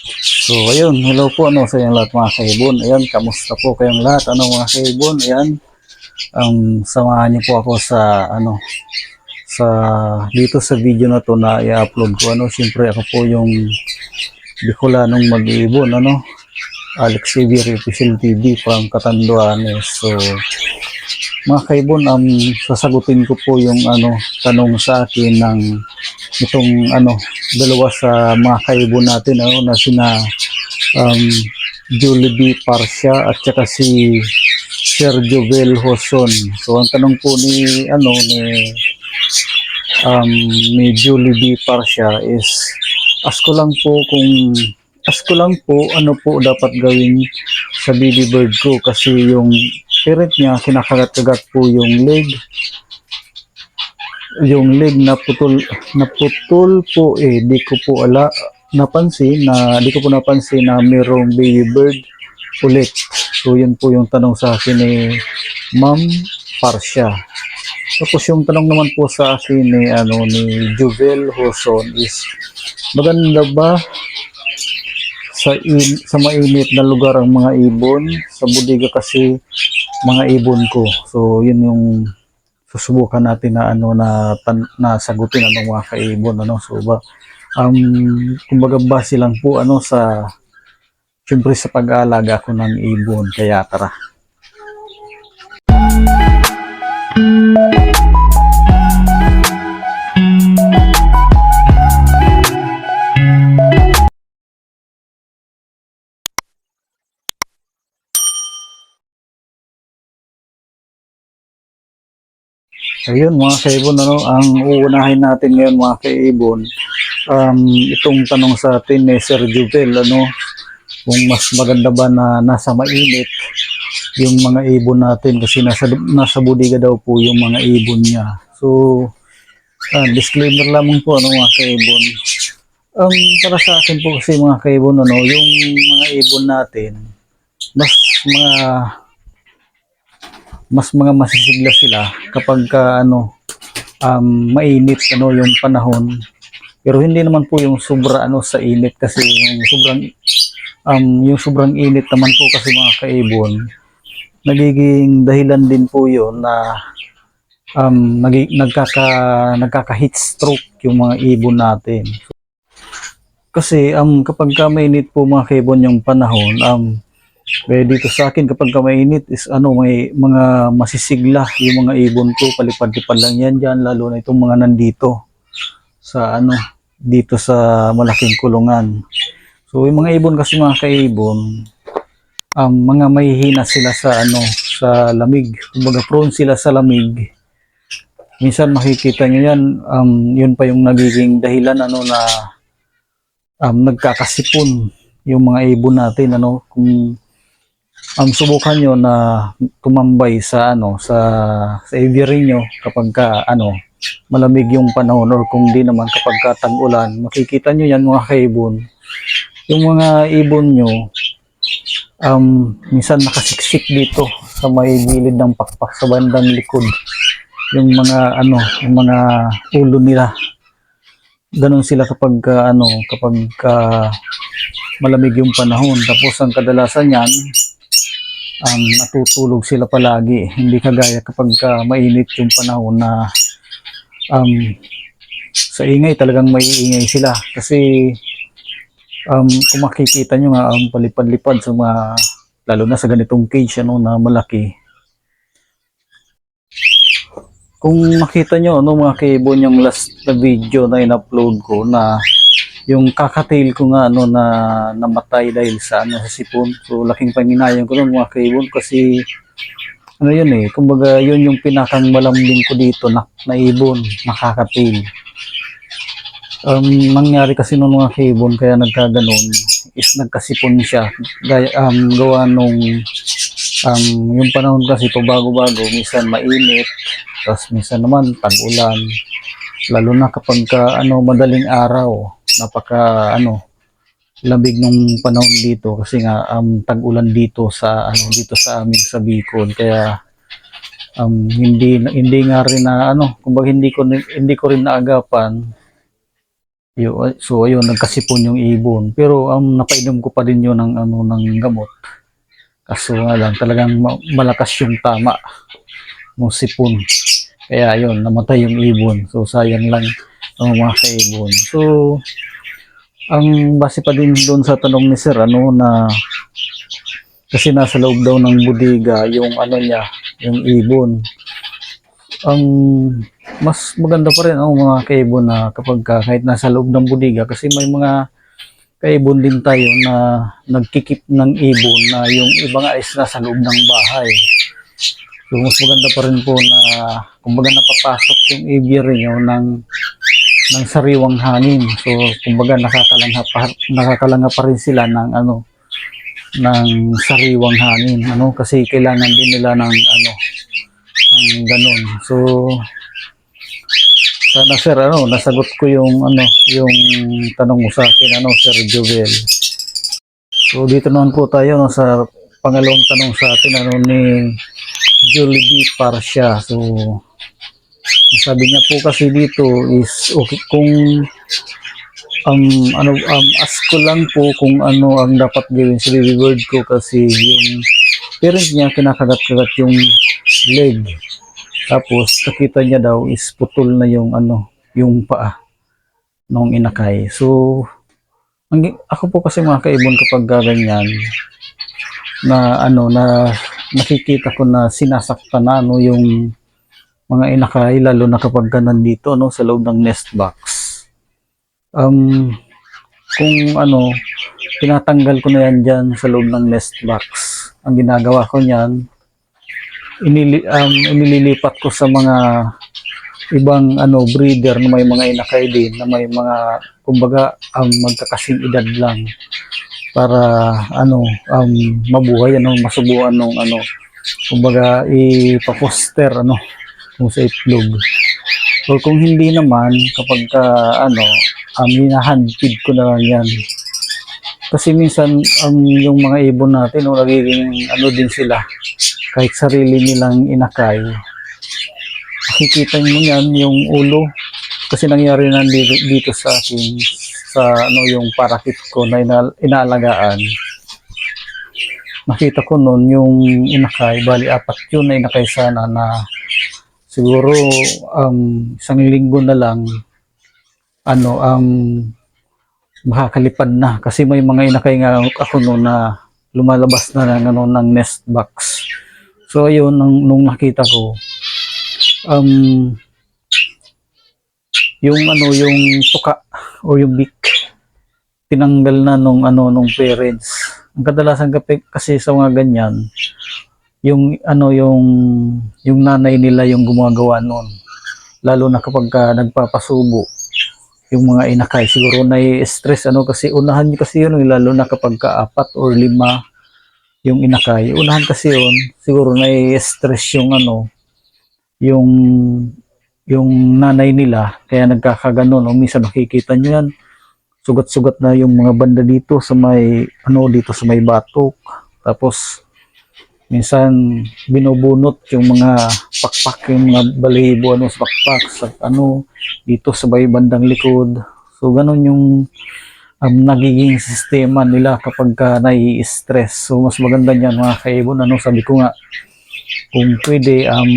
So, ayun, hello po ano sa inyong lahat mga kaibon. Ayan, kamusta po kayong lahat? Ano mga kaibon? Ayan, um, samahan niyo po ako sa ano sa dito sa video na to na i-upload ko ano siyempre ako po yung Bicolanong mag-iibon ano Alex Xavier Official TV from Catanduanes so mga kaibon um, sasagutin ko po yung ano tanong sa akin ng itong ano dalawa sa mga kaibon natin ano na sina um, Julie B. Parsia at saka si Sergio Bel Hoson. So ang tanong po ni ano ni um, ni Julie B. Parsia is ask ko lang po kung ask ko lang po ano po dapat gawin sa baby bird ko kasi yung parent niya kinakagat-kagat po yung leg. Yung leg na putol na putol po eh di ko po ala napansin na di ko po napansin na mayroong baby bird ulit. So yun po yung tanong sa akin ni Ma'am Parsha tapos yung tanong naman po sa akin ni ano ni Juvel Hoson is maganda ba sa in, sa mainit na lugar ang mga ibon? Sa budiga kasi mga ibon ko. So yun yung susubukan natin na ano na tan, na sagutin ano mga kaibon ano. So ba um kumbaga base lang po ano sa syempre sa pag-aalaga ko ng ibon. Kaya tara Ayun mga kaibon, ano, ang uunahin natin ngayon mga kaibon, um, itong tanong sa atin ni Sir Juvel, ano, kung mas maganda ba na nasa mainit yung mga ibon natin kasi nasa, nasa budiga daw po yung mga ibon niya. So, ah, disclaimer lamang po ano mga kaibon. Um, para sa akin po kasi mga kaibon, ano, yung mga ibon natin, mas mga mas mga masisigla sila kapag ka, ano um, mainit ano yung panahon. Pero hindi naman po yung sobra ano sa init kasi yung sobrang um, yung sobrang init naman po kasi mga kaibon nagiging dahilan din po yun na um, nagi, nagkaka nagkaka heat stroke yung mga ibon natin. Kasi um, kapag ka mainit po mga kaibon yung panahon um, kaya dito sa akin kapag ka mainit is ano may mga masisigla yung mga ibon ko palipad-lipad lang yan dyan lalo na itong mga nandito sa ano dito sa malaking kulungan. So yung mga ibon kasi mga kaibon um, mga mahihina sila sa ano sa lamig. Kumbaga prone sila sa lamig. Minsan makikita nyo yan um, yun pa yung nagiging dahilan ano na um, nagkakasipon yung mga ibon natin ano kung um, subukan nyo na tumambay sa ano sa sa aviary nyo kapag ka ano malamig yung panahon or kung di naman kapag ka tag-ulan makikita nyo yan mga kaibon. Yung mga ibon nyo um, minsan nakasiksik dito sa may gilid ng pakpak sa bandang likod. Yung mga ano yung mga ulo nila. Ganun sila kapag ka, ano kapag ka malamig yung panahon. Tapos ang kadalasan yan um, natutulog sila palagi. Hindi kagaya kapag ka mainit yung panahon na um, sa ingay talagang may ingay sila. Kasi um, kung makikita nyo nga um, palipad-lipad sa mga lalo na sa ganitong cage ano, na malaki. Kung makita nyo ano, mga kaibon yung last na video na in-upload ko na yung kakatail ko nga ano na namatay dahil sa ano sa sipon. So laking panginayang ko nun mga kaibon kasi ano yun eh, kumbaga yun yung pinakang malambing ko dito na, na ibon, nakakatail. Um, nangyari kasi nung mga kaibon kaya nagkaganon is nagkasipon siya gaya, um, gawa nung um, yung panahon kasi pa bago-bago minsan mainit tapos minsan naman tag-ulan lalo na kapag ka, ano madaling araw napaka ano lamig nung panahon dito kasi nga um, tag-ulan dito sa ano dito sa amin sa Bicol kaya um, hindi hindi nga rin na ano kumbaga hindi ko hindi ko rin naagapan Yo, so ayun, nagkasipon yung ibon. Pero um, napainom ko pa din yun ng, ano, ng gamot. Kaso nga lang, talagang ma- malakas yung tama ng sipon. Kaya ayun, namatay yung ibon. So sayang lang ang mga kaibon. So, ang base pa din doon sa tanong ni Sir, ano, na kasi nasa loob daw ng budiga yung ano niya, yung ibon. Ang mas maganda pa rin ang mga kaibon na kapag ka, kahit nasa loob ng budiga kasi may mga kaibon din tayo na nagkikip ng ibon na yung iba nga is nasa loob ng bahay. So mas maganda pa rin po na kumbaga napapasok yung aviary nyo ng ng sariwang hangin. So kumbaga nakakalangha pa, nakakalangha pa rin sila ng ano ng sariwang hangin ano kasi kailangan din nila ng ano ng ganun. So sana sir ano nasagot ko yung ano yung tanong mo sa akin ano sir Jovel. So dito naman po tayo no, sa pangalawang tanong sa atin ano ni Jollibee Parsha. So sabi niya po kasi dito is okay kung um, ano um, ask ko lang po kung ano ang dapat gawin sa bird ko kasi yung parent niya kinakagat-kagat yung leg. Tapos nakita niya daw is putol na yung ano yung paa nung inakay. So ang, ako po kasi mga kaibon kapag ganyan na ano na nakikita ko na sinasaktan na ano yung mga inakay lalo na kapag ka nandito no sa loob ng nest box. Um kung ano tinatanggal ko na yan dyan sa loob ng nest box. Ang ginagawa ko niyan inili, um, inililipat ko sa mga ibang ano breeder na may mga inakay din na may mga kumbaga um, magkakasing edad lang para ano um, mabuhay ano masubuan nung ano kumbaga ipaposter ano kung sa itlog. Or kung hindi naman kapag ka, ano um, hinahandpid ko na lang yan. Kasi minsan ang yung mga ibon natin no, nagiging ano din sila kahit sarili nilang inakay. Makikita mo yan yung ulo. Kasi nangyari na dito, dito sa akin sa ano yung parakit ko na ina, inaalagaan. Nakita ko noon yung inakay. Bali apat yun na inakay sana na siguro um, isang linggo na lang ano um, makakalipad na. Kasi may mga inakay nga ako noon na lumalabas na ng, ano, ng nest box. So ayun nung, nung nakita ko um, yung ano yung tuka o yung beak tinanggal na nung ano nung parents. Ang kadalasan kasi sa mga ganyan yung ano yung yung nanay nila yung gumagawa noon. Lalo na kapag ka nagpapasubo yung mga inakay. Siguro na stress ano kasi unahan niyo kasi yun eh, lalo na kapag ka apat or lima yung inakay. Unahan kasi yun siguro na stress yung ano yung yung nanay nila. Kaya nagkakaganon o minsan makikita nyo yan. Sugat-sugat na yung mga banda dito sa may ano dito sa may batok. Tapos minsan binubunot yung mga pakpak yung mga balibo ano sa pakpak sa ano dito sa may bandang likod. So ganun yung um, nagiging sistema nila kapag ka nai-stress. So mas maganda niyan mga kaibon ano sabi ko nga kung pwede um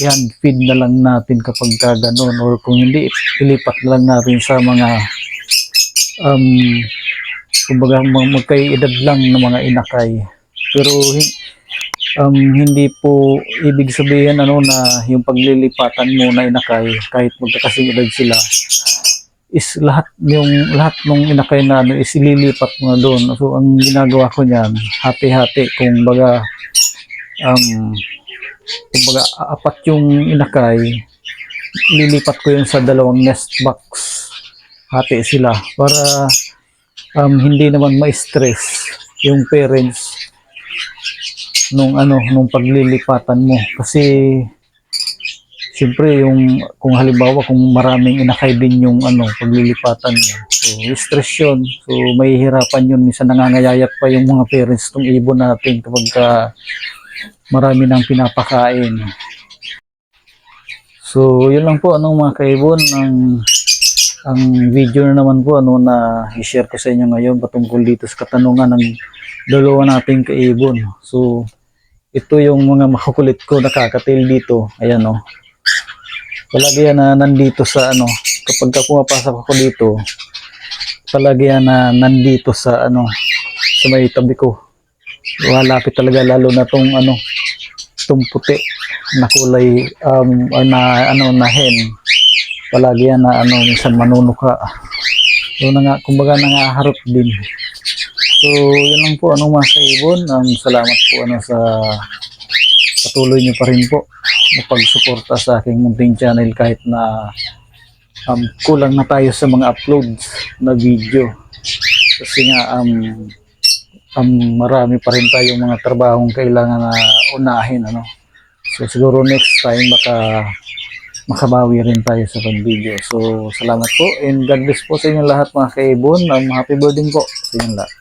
yan feed na lang natin kapag ka ganun. Or kung hindi ilipat lang natin sa mga um kumbaga mag- magkaiedad lang ng mga inakay. Pero um, hindi po ibig sabihin ano na yung paglilipatan mo na inakay kahit magkakasing edad sila is lahat yung lahat ng inakay na ano is ililipat mo na doon. So ang ginagawa ko niyan hati-hati kung baga um kumbaga apat yung inakay lilipat ko yun sa dalawang nest box. Hati sila para um, hindi naman ma-stress yung parents nung ano nung paglilipatan mo. Kasi siyempre yung kung halimbawa kung maraming inakay din yung ano paglilipatan mo. So stress yun. So mahihirapan yun. Minsan nangangayayat pa yung mga parents tong ibon natin kapag ka marami nang pinapakain. So yun lang po anong mga kaibon. Ang ang video na naman po ano na i-share ko sa inyo ngayon patungkol dito sa katanungan ng dalawa nating kaibon. So ito yung mga makukulit ko nakakatil dito. Ayan oh. Palagi yan na nandito sa ano kapag ka pumapasok ako dito palagi yan na nandito sa ano sa may tabi ko. Walapit talaga lalo na tong ano tong puti na kulay um, na ano na hen palagi yan na ano minsan manunuka so na nga kumbaga nangaharap din so yun lang po ano mga kaibon um, salamat po ano sa patuloy nyo pa rin po na pagsuporta sa aking munting channel kahit na um, kulang na tayo sa mga uploads na video kasi nga um, um, marami pa rin tayong mga trabahong kailangan na unahin ano so siguro next time baka makabawi rin tayo sa pag-video. So, salamat po and God bless po sa inyo lahat mga kaibon. Um, happy birthday po sa inyo lahat.